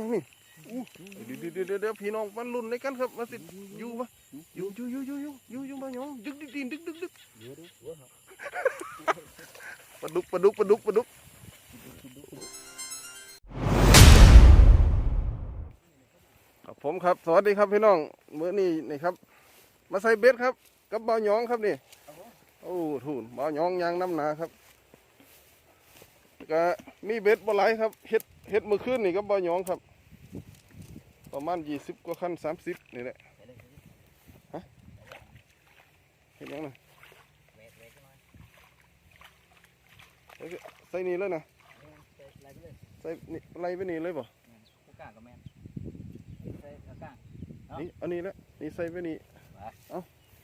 ยังนี่เดี๋ยวเดี๋ยวเดี๋ยวพี่น้องมันลุ้นในกันครับมาสิอยู่ปะอยู่อยู่อยู่อยู่อยู่อยู่อยู่บ้าหยองดึกดึกดินดึกดึกดึกเดี๋ยวดูเดี๋ยวครับปลาดุกปลาดุกปลาดุกปลาดุกครับผมครับ สวัสดีครับพี่น้องเมื้อนี้นี่ครับ มาใส่เบ็ดครับ กับบ่าวหยองครับนี่โอ้ทูนบ่าวหยองยางน้ำหนาครับ ก็มีเบ็ดบ่หลายครับเฮ็ดเฮ็ดมื้อคืนนี่กับบ่าวหยองครับ ประมาณยี่สิบกว่าคันสามสิบนี่แหละเฮ็ดหยังน่ะเวทเวทใช่ไหมใส่ใส่นี่เลยนะเวทอะไรไปเลยใส่นี่ไล่ไปนี่เลยบ่ผู้กล้ากับแมนใส่กระก้างเอ้านี่อันนี้แหละนี่ใส่ไปนี่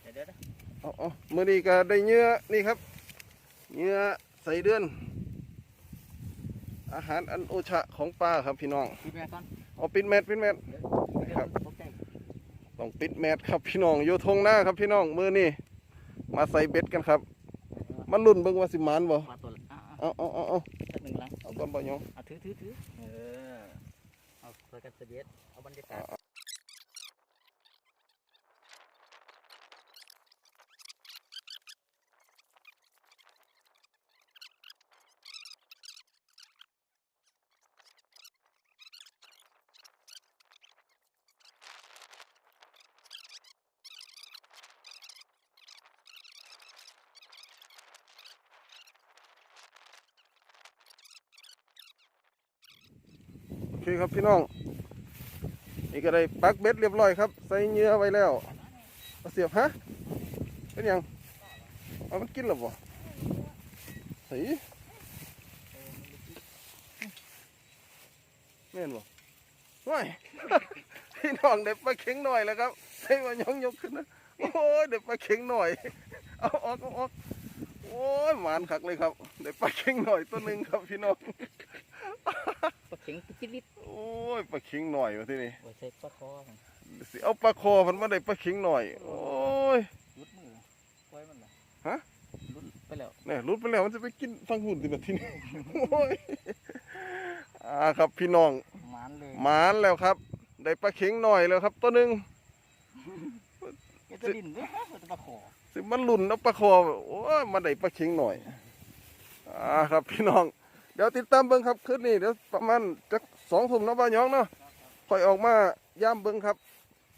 เดี๋ยวเดี๋ยวนะเอาเอามื่อนี้ก็ได้เนื้อนี่ครับเนื้อใส่เดือน อาหารอันโอชะของปลาครับพี่น้องคิดแม่ก่อนเอาปิดแมทปิดแมทเดี๋ยวครับตกใจต้องปิดแมทครับพี่น้องอยู่ทงหน้าครับพี่น้องมือนี้มาใส่เบ็ดกันครับ มันลุ่นเบิ่งว่าสิหมานบ่มาตัวละอะเอาเอาเอาเอาๆสักหนึ่งลังเอาก่อนบ่ยองเอาถือถือถือเออเอาใส่กันเสบียดเอาบรรยากาศ เคครับพี่น้อง นี่ก็ได้ปักเบ็ดเรียบร้อยครับ ใส่เนื้อไว้แล้วเอาเสียบฮะเป็นยังเอามันกินหรือบ่เฮ้ยแม่นบ่ว้ายพี่น้องได้ปลาเข็งหน่อยแล้วครับใส่มายองยกขึ้นนะโอ้ยได้ปลาเข็งหน่อย เอาออกเอาออกโอ้ยหมานคักเลยครับได้ปลาเข็งหน่อยตัวหนึ่งครับพี่น้อง ข็งปลาจิลิดโอ้ยปลาเข็งหน่อยวะที่นี่โอ้ยใส่ปลาคอมันสิเอาปลาคอมันมาได้ปลาเข็งหน่อย โอ้ยรุดมือปล่อยมันละฮะรุดไปแล้วเนี่ยรุดไปแล้วมันจะไปกินฟังหุ่นที่แบบที่นี่โอ้ยอ่าครับพี่น้องหมานเลยหมานแล้วครับ ได้ปลาเข็งหน่อยแล้วครับ ตัวหนึ่งเดี๋ยวจะดินด้วยมันจะปลาคอสิมันหลุนเอาปลาคอโอ้ยมาได้ปลาเข็งหน่อยอ่าครับพี่น้องเดี๋ยวติดตามเบิ้งครับคืนนี้เดี๋ยวประมาณจักสองทุ่มเนาะบ้านยองเนาะค่อยออกมาย่ามเบิ้งครับ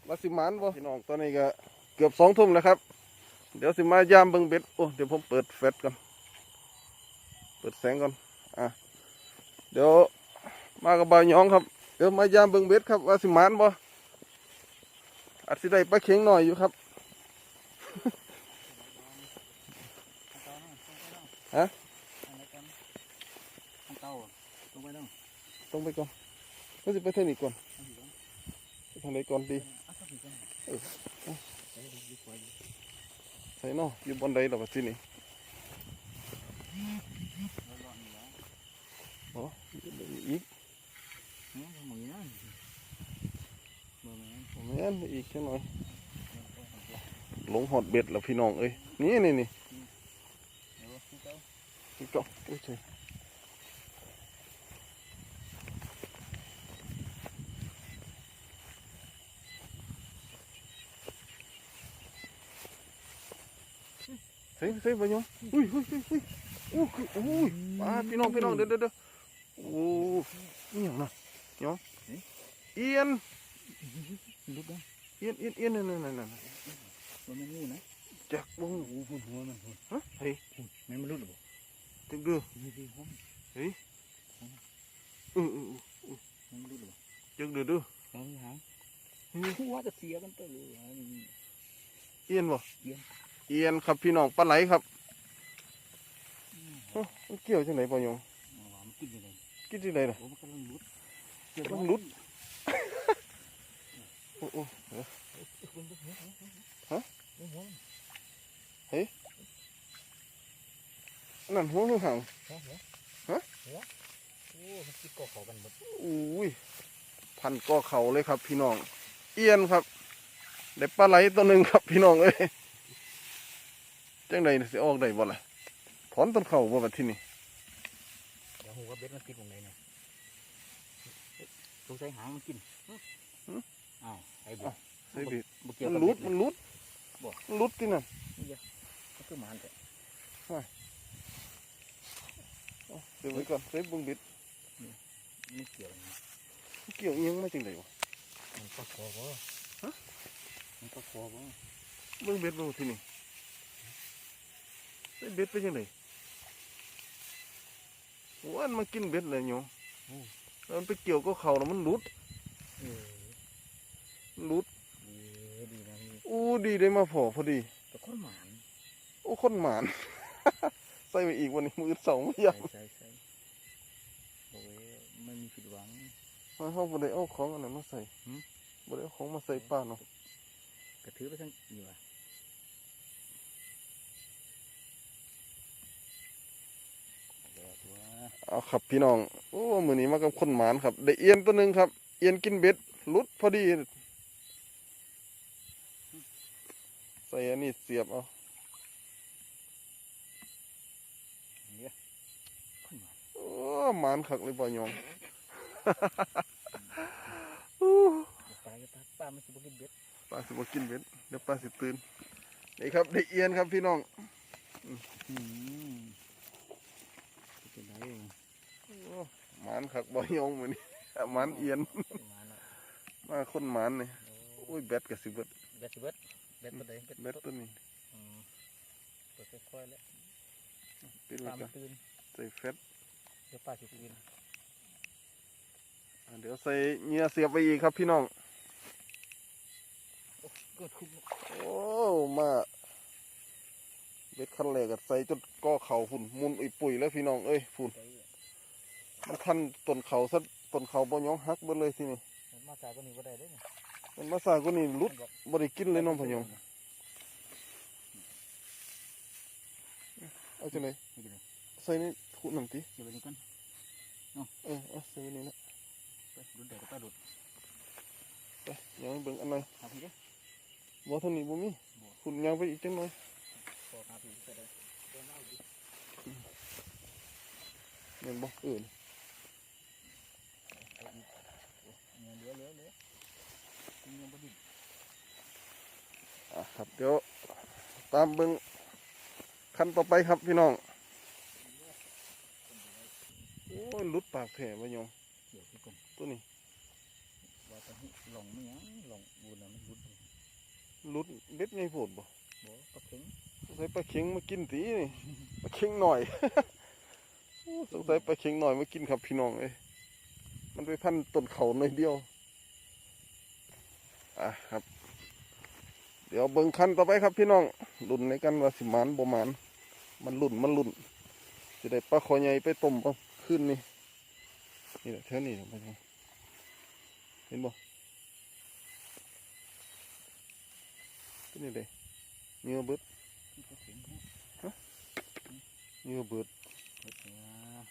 ว่าสิมานบ่พี่น้องตอนนี้ก็เกือบสองทุ่มแล้วครับ เดี๋ยวสิมาย่ามเบิ้งเบ็ดโอ้เดี๋ยวผมเปิดแฟลชก่อนเปิดแสงก่อนอะเดี๋ยวมากับบ่าวยองครับเดี๋ยวมาย่ามเบิ้งเบ็ดครับว่าสิมานบ่อาจสิได้ปลาเข็งหน่อยอยู่ครับฮะ อันเก่าลงไปแล้ว ต้องไปก่อนก็สิไปเท่านี้ก่อนทางไหนก่อนดีเอาสักทีก่อนออใส่ดีกว่าอยู่ใส่เนาะอยู่บนใดหรอวะที่นี่ร้อนๆอยู่แล้วอ๋ออีกหืมหมูนี่นะบ่แม่นอีกแค่น่อยลงหอดเบ็ดแล้วพี่น้องเอ้ยนี่นี่นี่เดี๋ยเก่านี่ก็โอ้ย ใช่ใส่ใส่ไปยังอุ้ยอุ้ยอุ้ยอุ้ยโอ้คือโอ้ยมาพี่น้องพี่น้องเดี๋ยวเดี๋ยวเดี๋ยวโอ้นี่อย่างน่ะยองเอียนลุกได้เอียนเอียนเอียนนั่นนั่นนั่นนั่นบ่แม่นงูนะจักบุ้งโอ้โหหัวมันหัวฮะเฮ้ยแม่นมันรุดหรือเปล่าตึกดื้อนี่ดีหัวอืออืออือแม่นมันรุดหรือเปล่าจักดื้อดื้อเอาหางหัวจะเสียกันไปเลยอันนี้เอียนบ่เอียน เอียนครับพี่น้องปลาไหลครับเอ้ามันเกี่ยวจังไหนป่ยงเอาหวานกินยังไงกินจังไหนล่ะโอ้มันกำลังรุดมันรุดโอ้โอ้นั่นหัวหางฮะโอ้มันคิดก่อเขากันหมดอุ้ยพันก่อเขาเลยครับ พี่น้อง เอียนครับได้ปลาไหลตัวหนึ่งครับพี่น้องเอ้ย จังใดสิออกได้บ่ล่ะถอนต้นเข่าบ่บัดที่นี่เดี๋ยวหูว่าเบ็ดมันติดตรงไหนเนี่ยตงสัยหางมันกินอ้าวไอ้บุใส่เบ็ดบุเกี่ยวมันกับหลุดเบ็มันเลยหลุดบ่มันหลุดที่นั่นมันคือหมันแต่เอาเดี๋ยวไว้ก่อนใส่เบิ่งเบ็ดไม่เกี่ยวนะเกี่ยวอิหยังไม่จังไดวะมันปลาคอบ่ฮะมันปลาคอบ่เบิ่งเบ็ดบ่ที่นี่ใส่ เบ็ดไปจังไดโอ้อันมากินเบ็ดเลยโยแล้วมันไปเกี่ยวก็เขาแล้วมันหลุดเออมันหลุดดีดีนะนี่อู้ดีได้มาพอพอดีแต่คนหมานโอ้คนหมาน ใส่ไปอีกวันนี้มือสองไม่อยากใส่ใส่โอ้ยไม่มีผิดหวังมาเขาบ่ได้เอาของอันนั้นมาใส่หืมบ่ได้เอาของมาใส่ป้าเนาะกระถือไปทั้งนี่ว่ะเดี๋ยวตัว เอาครับพี่น้อง โอ้มือนี้มากับคนหมานครับ ได้เอียนตัวหนึ่งครับ เอียนกินเบ็ดหลุดพอดี ใส่อันนี้เสียบเอาเนี่ยคนหมานโอ้หมานคักเลยบ่ยองอู้ปลาปลาปลามันสิบ่กินเบ็ดป้าสิบ่กินเบ็ดเดี๋ยวป้าสิตื่นนี่ครับได้เอียนครับพี่น้อง อืมเป็นไร โอ้ หมานคักบ่ยองมือนี้หมานเอียนเป็นหมานแล้วมาคนหมานนี่โอ้โอ้ยแบตก็สิเบิดเบ็ดสิเบ็ดเบ็ดตัวใดเบ็ดแบตตัวนี้อืมเปิดค่อยๆแล้วปิดปไว้ลาก่มัอนนตื่นใส่แฟตเดี๋ยวปลาสิตื่นอ่าเดี๋ยวใส่เหงื่อเสียบไปอีกครับพี่น้อง โอ้เกิดขึ้นโอ้มาเบ็ดคันแรกก็ใส่จนก้อเข่าฝุ่นมุนอุยปุ๋ยแล้วพี่น้องเอ้ยฝุ่นไป มันทันต้นเขาซะต้นเขาบ่ยองหักเบิดเลยทีนี้มาจากก็นี่บ่ได้เด้อมันมาสาก็นี่หลุดบ่ได้กินเลยน้องพะยองเอาจังไดนี่เลยใส่ในถุงน้ำติเดี๋ยวไปนี่กันเออเอาใส่ไว้นี่นะไปดุดเดี๋ยวก็ปลาดุดไปยังให้เบิ่งอันหน่อยหาพี่เด้อบ่เท่านี้บ่มีฝุ่นยังไปอีกจังหน่อยพอหาพี่ก็ได้เดี๋ยวมาเอาดิแม่นบ่เออ เอาอีกโอ้เงินเหลือเหลือเหลือเงินบ่ดิ้น อะ ครับ เดี๋ยวตามเบิ่งขั้นต่อไปครับพี่น้องโอ้ยหลุดปากแผลบ่ยองเดี๋ยวพี่ก่อนตัวนี้ว่าจะให้หลงไม่หยังหลงบูนแล้วมันรุดเลยหลุดเบ็ดไงโพดบ่บ่ปลาเข็งสงสัยปลาเข็งมากินตีนี่ปลาเข็งหน่อยโอ้สงสัยปลาเข็งหน่อยมากินครับพี่น้องเอ้ยมันไปพันต้นเขาหน่อยเดียวอะครับ เดี๋ยวเบิ่งคันต่อไปครับพี่น้องลุ่นในกันว่าสิหมานบ่หมาน มันลุ่นมันลุ่นจะได้ปลาคอใหญ่ไปต้มเอาขึ้นนี่นี่แหละแถวนี้แหละพี่น้องเห็นบ่ตัวนี้เลยเนื้อเบิดที่ปลาเข็งฮะเนื้อเบิดเฮ็ดเนี่ย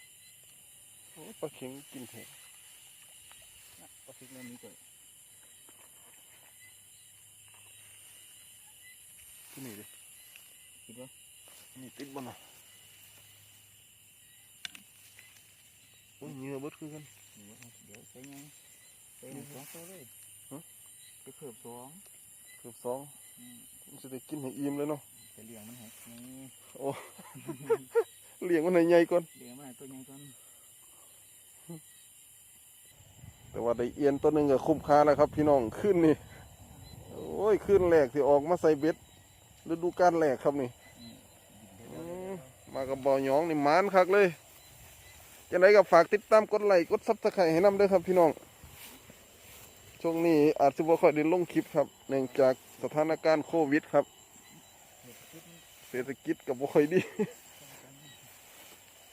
โอ้ปลาเข็งกินแท้นะปลาเข็งแล้วมีก่อน ที่นี่เลยคิดว่านี่ติดบ่น่ะโอ้ยเนื้อเบิดคือกันเดี๋ยวเดี๋ยวใส่ยังใส่หนึ่งสองตัวเลยฮะไปเพิ่มสองเกือบสองอืมมันจะได้กินให้อิ่มเลยเนาะจะเลี้ยงมันให้นี่เลี้ยงมันให้ใหญ่ก่อนเลี้ยงมันให้ตัวใหญ่ก่อนแต่ว่าได้เอียนตัวหนึ่งก็คุ้มค่าแล้วครับ พี่น้องขึ้นนี่ โอ้ยขึ้นแหลกที่ออกมาใส่เบ็ด ฤดูกาลแหลกครับนี่มากับบ่อหยองนี่มานคักเลยจังไดก็ฝากติดตามกดไลค์กดซับสไครต์ให้น้ำด้วยครับพี่น้อง ช่วงนี้อาจจะบ่ค่อยได้ลงคลิปครับ เนื่องจากสถานการณ์โควิดครับ เศรษฐกิจก็บ่ค่อยดี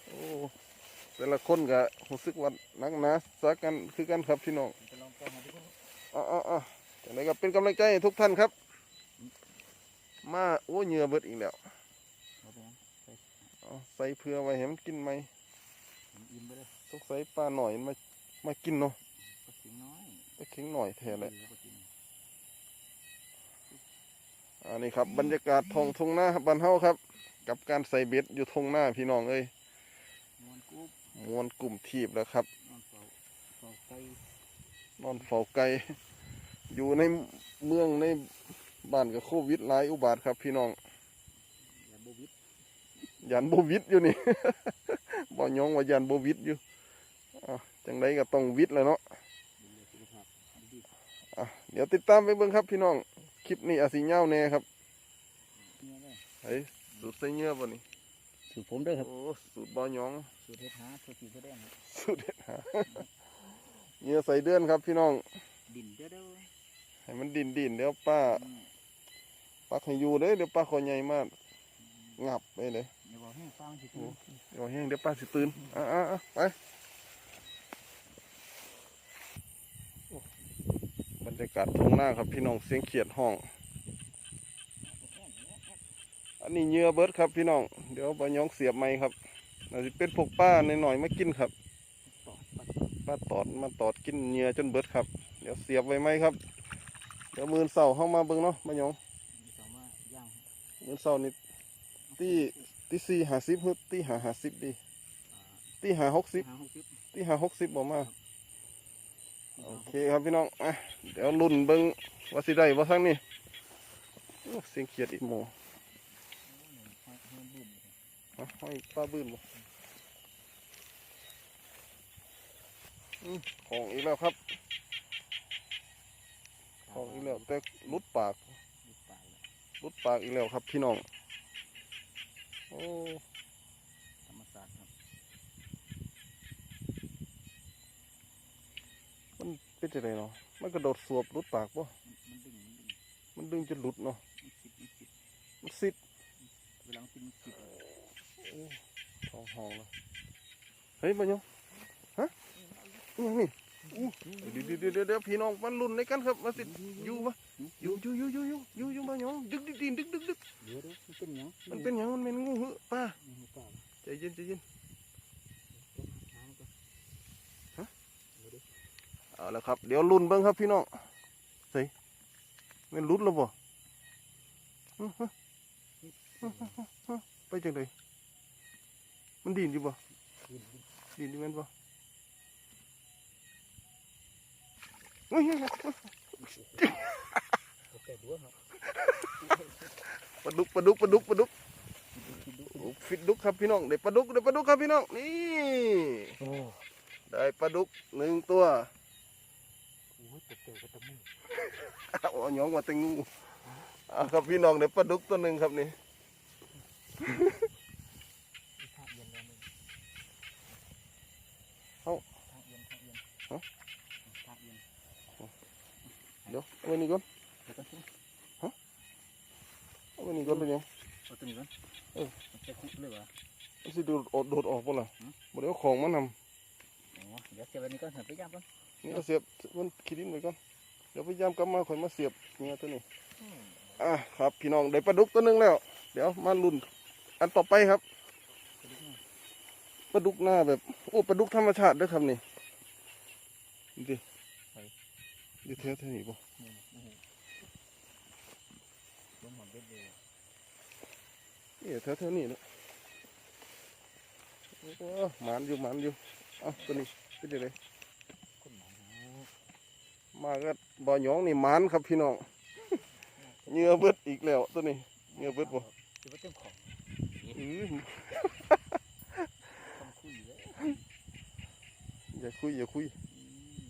โอ้ แต่ละคนก็รู้สึกว่านักหนาสากันคือกันครับพี่น้ององแก้มาดูก่อนอะอะอะจังไดก็เป็นกำลังใจให้ทุกท่านครับ มาโอ้เหงื่อเบิดอีกแล้วเอาไปยังใส่เอาใส่เพื่อไว้ให้มันกินไหมผมอิ่มไปเลยสงสัยปลาหน่อยมันมามากินเนาะปลาเข็งน้อยไปเข็งหน่อยแท้เลยออปลาเข็งอันนี้ครับบรรยากาศท้องทุ่งนาบ้านเฮาครับ กับการใส่เบ็ดอยู่ทุ่งนาพี่น้องเอ้ยมวนกุ๊บมวนกลุ่มทีบแล้วครับ นอนเฝ้าเฝ้าไก่อนเฝ้าไก่อยู่ในเมืองใน บ้านกับโควิดหลายอุบาทครับพี่น้องอย่าบูวิดยันโบวิดอยู่นี่ บ่ยองว่ายันโบวิดอยู่อะจังไดก็ต้องวิดแหล้วเนาะดูแลสุขภาพดีอะเดี๋ยวติดตามไปเบิ่งครับพี่น้อง คลิปนี้อาจสิยาวแน่ครับเนี่ยเลยไอ้สูตรใส่เนื้อบ่นี่สูตรผมด้วยครับโอ้สูตรบ่ยองสูตรเฮ็ดหาสูตรสีแสดงครับสูตรเด็ดหาเนื้อใส่เดือนครับพี่น้อง ดินเด้อเด้อให้มันดินดินๆเดี๋ยวป้าอืม ปักให้อยู่เด้อเดี๋ยวป้าคอใหญ่มากงับไปเลยอย่าบอกให้ฟังสิโอ้คุณเดี๋ยวแห้งเดี๋ยวป้าสิตื่นอะอะอะไปโอ้บรรยากาศทุ่งนาครับพี่น้องเสียงเขียดห้อง อันนี้เหยื่อเบิดครับพี่น้อง เดี๋ยวบะยองเสียบไม้ครับอาจจะเป็นพวกป้าหน่อยๆมากินครับต่อปัดป้าตอดมาตอดกินเหยื่อจนเบิดครับ เดี๋ยวเสียบไว้ไหมครับ เดี๋ยวมือเสาเข้ามาเบิ่งเนาะบะยองมีสองว่าย่าง มือเสานี่ที่ตีสี่หาสิบฮึตีหาหาสิบดีตีหาหกสิบห้าหกสิบตีหาหกสิบบอกมาโอเคครับพี่น้องอะเดี๋ยวลุ่นเบิ่งว่าสิได้บ่ทั้งนี้โอ้เสียงเขียดอีกหมอให้ให้บุ่มฮะให้ป้าบื้นบ่อืมของอีกแล้วครับ ของอีกแล้วแต่ลุดปากลุดปากเลยลุดปากอีกแล้วครับพี่น้อง โอ้ธรรมศาสตร์ครับ มันเป็นจังไดเนาะ มันกระโดดสวบลุดปากบ่มันมันดึงมันดึง มันดึงจนหลุดเนาะ มันสิบมันสิบมันซิดเวลามันกินมันสิบโอ้ท้องห้องแล้วเฮ้ยมาโยฮะอิหยังนี่อู้เดี๋ยวเดี๋ยวเดี๋ยวเดี๋ยวพี่น้องมันลุ้นในกันครับ มาสิอยู่ปะ อยู่อยู่อยู่อยู่อยู่อยู่อยู่มาโยดึกดึกดินดึกดึกดึกเดี๋ยวเดี๋ยวมันเป็นหยังมันเป็นหยังมันเป็นงูเหอะป้ามันเป็นปากใจเย็นใจเย็นน้ำก็เอาละครับ เดี๋ยวลุ้นเบิ่งครับพี่น้องใส่มันหลุดแล้วบ่อื้อฮึอื้อฮึอื้อฮึไปจังไดมันดินอยู่บ่กินกินดินอยู่แม่นบ่เฮ้ย เฮ้ยเฮ้ยโอเคบัวครับปลาดุกปลาดุกปลาดุกปลาดุกกินดูโอ้ฟิตดุกครับพี่น้องได้ปลาดุกได้ปลาดุกครับพี่น้องนี่โอ้ได้ปลาดุกหนึ่งตัวโหเจ็บเจ็บกระตุ้มมือเอาเอาหยองมาแตงูอ่าครับพี่น้องได้ปลาดุกตัวหนึ่งครับนี่ท่าเย็นแล้วมึงเอาท่าเย็นท่าเย็นฮะท่าเย็นเดี๋ยวเอาไว้นี่ก่อนเดี๋ยว ก่อนสิเอาไว้นี่ก่อนเป็นหยังเอาตัวนี้ก่อนเออมันจะคุกเลยวะมันสิโดดออกโดดออกป่ะล่ะหืมบ่ได้เอาของมานำอ๋อเดี๋ยวเสียบอันนี้ก่อนเสียบไปย่างก่อนนี่ก็เสียบมันขีดินไว้ก่อนเดี๋ยวพยายามกลับมาค่อยมาเสียบเนี่ยตัวนี้อืมอะครับพี่น้องได้ปลาดุกตัวหนึ่งแล้ว เดี๋ยวมาลุ้นอันต่อไปครับตัวนี้ก่อนปลาดุกหน้าแบบโอ้ปลาดุกธรรมชาติเด้วยครับนี่ดูดิดูเท่าเท่านี้ป่ะ นี่โอ้โหบนหมอนเบ็ดเลยนี่เท่าเท่านี้นะโอ้หมันอยู่หมันอยู่เอะตัวนี้เป็นยังไงคนหมอนหามาก็บ่อหยองนี่หมันครับพี่น้องเหงื่อเบิดอีกแล้วตัวนี้เหงื่อเบิดบ่จะไปเต็มของอื้อต้องคุยเลยอย่าคุยอย่าคุยอืม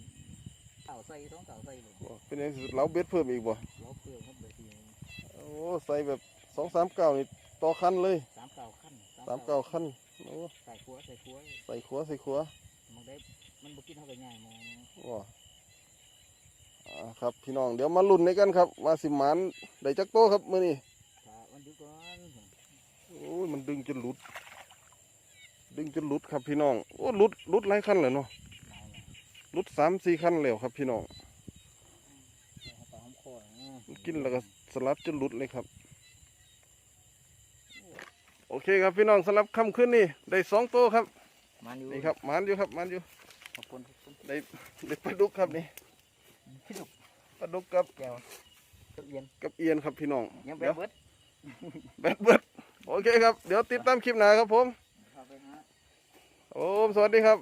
เต่าใส่ต้องเต่าใส่เลยบ่เป็นยังไงเราเบ็ดเพิ่มอีกบ่ล้อเปลือกครับเลยทีโอ้ ใส่แบบสองสามเก้านี่ต่อคันเลยสามเก่าขั้นสามเก้าคันโอ้ใส่ขัวใส่ขัวใส่ขัวใส่ขัวมันได้มันบุกินเท่ากับง่ายมองว้าอ่าครับพี่น้องเดี๋ยวมาลุ้นในกันครับ ว่าสิหมันได้จักโตครับมื้อนี้ถ้ามันดึกก่อนโอ้ยมันดึงจนหลุด ดึงจนหลุดครับพี่น้องโอ้หลุดหลุดหลายคันเลยเนาะหนาวนะหลุดสามสี่คันแล้วครับพี่น้องเอาปลาหอมคอนะมันกินแล้วก็ สลัดจนหลุดเลยครับ โอเคครับพี่น้องสำหรับค่ำคืนนี้ได้สองโตครับมันอยู่นี่ครับหมันอยู่ครับหมันอยู่ขอบคุณขอบคุณได้ได้ปลาดุกครับนี่พี่ดุกปลาดุกกับแก้วกับเย็นกับเอียนครับพี่น้องยังแบเดี๋ยบวเบิดแบดเบิดโอเคครับ เดี๋ยวติดตามคลิปหน้าครับผมเข้าไปฮะโอ้สวัสดีครับ